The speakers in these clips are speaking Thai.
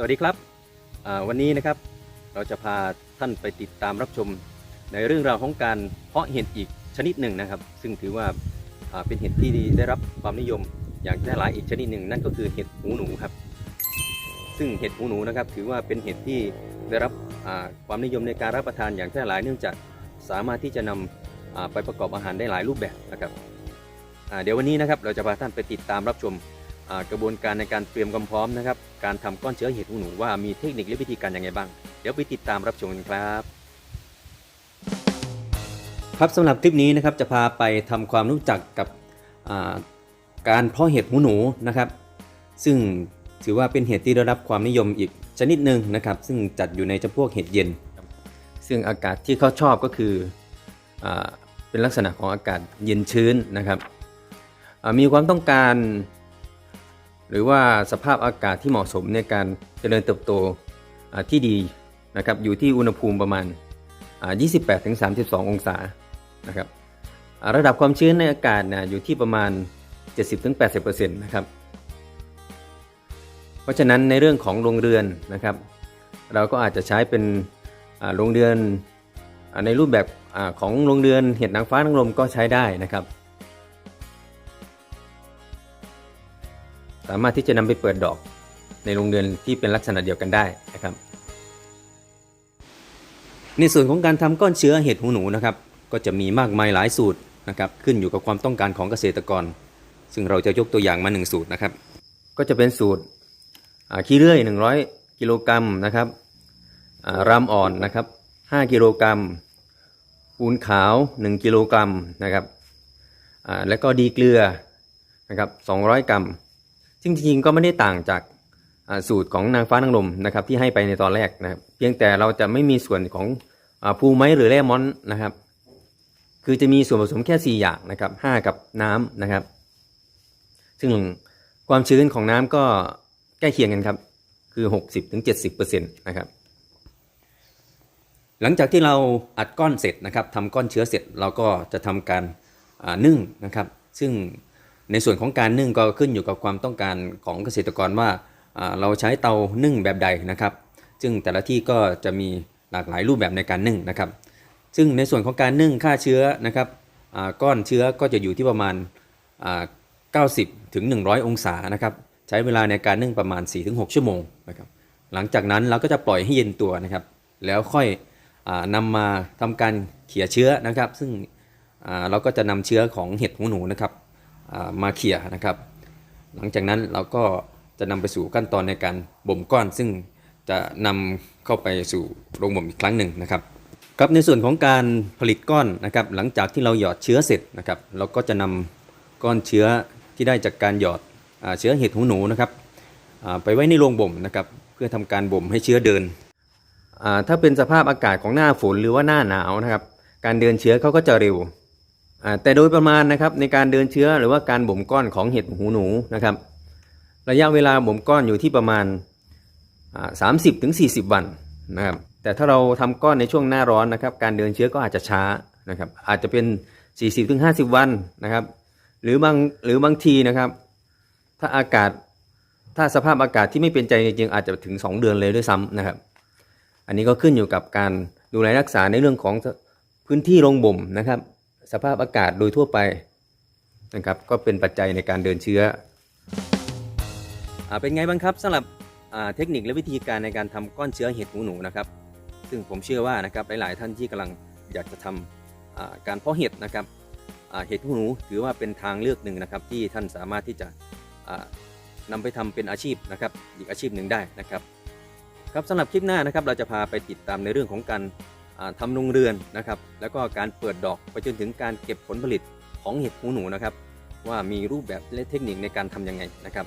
สวัสดีครับวันนี้นะครับเราจะพาท่านไปติดตามรับชมในเรื่องราวของการเพาะเห็ดอีกชนิดหนึ่งนะครับ ซึ่งถือว่าเป็นเห็ดที่ได้รับความนิยมอย่างแพร่หลายอีกชนิดหนึ่ง นั่นก็คือเห็ดหูหนูครับ ซึ่งเห็ดหูหนูนะครับ ถือว่าเป็นเห็ดที่ได้รับความนิยมในการรับประทานอย่างแพร่หลายเนื่องจากสามารถที่จะนำอ่าไปประกอบอาหารได้หลายรูปแบบนะครับเดี๋ยววันนี้นะครับเราจะพาท่านไปติดตามรับชม กระบวนการในการเตรียมความพร้อมนะครับ การทำก้อนเชื้อเห็ดหูหนูว่ามีเทคนิคและวิธีการอย่างไรบ้าง เดี๋ยวไปติดตามรับชมกันครับ ครับสำหรับคลิปนี้นะครับจะพาไปทำความรู้จักกับการเพาะเห็ดหูหนูนะครับ ซึ่งถือว่าเป็นเห็ดที่ได้รับความนิยมอีกชนิดหนึ่งนะครับ ซึ่งจัดอยู่ในจำพวกเห็ดเย็น ซึ่งอากาศที่เขาชอบก็คืออเป็นลักษณะของอากาศเย็นชื้นนะครับมีความต้องการ หรือว่าสภาพอากาศที่เหมาะสมในการเจริญเติบโตที่ดีนะครับอยู่ที่อุณหภูมิประมาณ 28-32 องศานะครับระดับความชื้นในอากาศนะอยู่ที่ประมาณ 70-80%นะครับเพราะฉะนั้นในเรื่องของโรงเรือนนะครับ เราก็อาจจะใช้เป็นโรงเรือนในรูปแบบอของโรงเรือนเห็ดนางฟ้านางลมก็ใช้ได้นะครับ สามารถที่จะนำไปเปิดดอกในโรงเรือนที่เป็นลักษณะเดียวกันได้นะครับ ในส่วนของการทำก้อนเชื้อเห็ดหูหนูนะครับ ก็จะมีมากมายหลายสูตรนะครับขึ้นอยู่กับความต้องการของเกษตรกร ซึ่งเราจะยกตัวอย่างมาหนึ่งสูตรนะครับ ก็จะเป็นสูตรขี้เลื่อย 100 กิโลกรัมนะครับอ่ารำอ่อนนะครับ 5 กิโลกรัมปูนขาว 1 กิโลกรัมนะครับแล้วก็ดีเกลือนะครับ200 กรัม ซึ่งจริงๆก็ไม่ได้ต่างจากสูตรของนางฟ้านางลมนะครับที่ให้ไปในตอนแรกนะครับเพียงแต่เราจะไม่มีส่วนของอภูไม้หรือแร่มอนนะครับ คือจะมีส่วนผสมแค่ 4 อย่างนะครับ5กับน้ำนะครับ ซึ่งความชื้นของน้ำก็ใกล้เคียงกันครับ คือ 60-70%นะครับหลังจากที่เราอัดก้อนเสร็จนะครับทำก้อนเชื้อเสร็จเราก็จะทำการนึ่งนะครับ ซึ่ง ในส่วนของการนึ่งก็ขึ้นอยู่กับความต้องการของเกษตรกรว่าเราใช้เตานึ่งแบบใดนะครับ ซึ่งแต่ละที่ก็จะมีหลากหลายรูปแบบในการนึ่งนะครับ ซึ่งในส่วนของการนึ่งฆ่าเชื้อนะครับก้อนเชื้อก็จะอยู่ที่ประมาณอ่า90ถึง100 องศานะครับ ใช้เวลาในการนึ่งประมาณ 4-6 ชั่วโมงนะครับ หลังจากนั้นเราก็จะปล่อยให้เย็นตัวนะครับ แล้วค่อยอนำมาทำการเขี่ยเชื้อนะครับ ซึ่งเราก็จะนำเชื้อของเห็ดหูหนูนะครับ มาเขี่ยนะครับ หลังจากนั้นเราก็จะนำไปสู่ขั้นตอนในการบ่มก้อน ซึ่งจะนำเข้าไปสู่โรงบ่มอีกครั้งหนึ่งนะครับครับในส่วนของการผลิตก้อนนะครับ หลังจากที่เราหยอดเชื้อเสร็จนะครับ เราก็จะนำก้อนเชื้อที่ได้จากการหยอดอเชื้อเห็ดหูหนูนะครับไปไว้ในโรงบ่มนะครับ เพื่อทำการบ่มให้เชื้อเดิน ถ้าเป็นสภาพอากาศของหน้าฝนหรือว่าหน้าหนาวนะครับ การเดินเชื้อเขาก็จะเร็ว แต่โดยประมาณนะครับในการเดินเชื้อหรือว่าการบ่มก้อนของเห็ดหูหนูนะครับ ระยะเวลาบ่มก้อนอยู่ที่ประมาณสามสิบถึงสี่สิบวันนะครับแต่ถ้าเราทำก้อนในช่วงหน้าร้อนนะครับ การเดินเชื้อก็อาจจะช้านะครับ อาจจะเป็น 40ถึง50 วันนะครับ หรือบางหรือบางทีนะครับ ถ้าอากาศถ้าสภาพอากาศที่ไม่เป็นใจจริงอาจจะถึง 2 เดือนเลยด้วยซ้ำนะครับ อันนี้ก็ขึ้นอยู่กับการดูแลรักษาในเรื่องของพื้นที่โรงบ่มนะครับ สภาพอากาศโดยทั่วไปนะครับ ก็เป็นปัจจัยในการเดินเชื้ออเป็นไงบ้างครับสำหรับเทคนิคและวิธีการในการทำก้อนเชื้อเห็ดหูหนูนะครับ ซึ่งผมเชื่อว่านะครับหลาย ๆ ท่านที่กำลังอยากจะทำอ่าการเพาะเห็ดนะครับเห็ดหูหนูถือว่าเป็นทางเลือกหนึ่งนะครับ ที่ท่านสามารถที่จะอ่านำไปทำเป็นอาชีพนะครับ อีกอาชีพหนึ่งได้นะครับ ครับสำหรับคลิปหน้านะครับ เราจะพาไปติดตามในเรื่องของการ ทำโรงเรือนนะครับ แล้วก็การเปิดดอกไปจนถึงการเก็บผลผลิตของเห็ดหูหนูนะครับ ว่ามีรูปแบบและเทคนิคในการทำยังไงนะครับ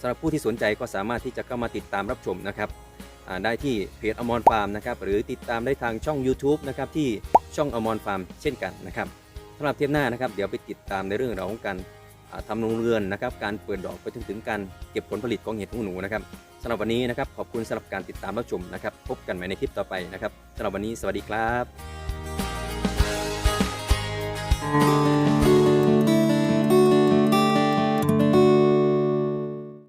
สำหรับผู้ที่สนใจก็สามารถที่จะเข้ามาติดตามรับชมนะครับได้ที่เพจอมรฟาร์มนะครับหรือติดตามได้ทางช่อง YouTube นะครับที่ช่องอมรฟาร์มเช่นกันนะครับสำหรับเทปหน้านะครับ เดี๋ยวไปติดตามในเรื่องราวของการ ทำโรงเรือนนะครับการเปิดดอกไปถึงถึงการเก็บผลผลิตของเห็ดหูหนูนะครับสำหรับวันนี้นะครับขอบคุณสำหรับการติดตามรับชมนะครับพบกันใหม่ในคลิปต่อไปนะครับสำหรับวันนี้สวัสดีครับ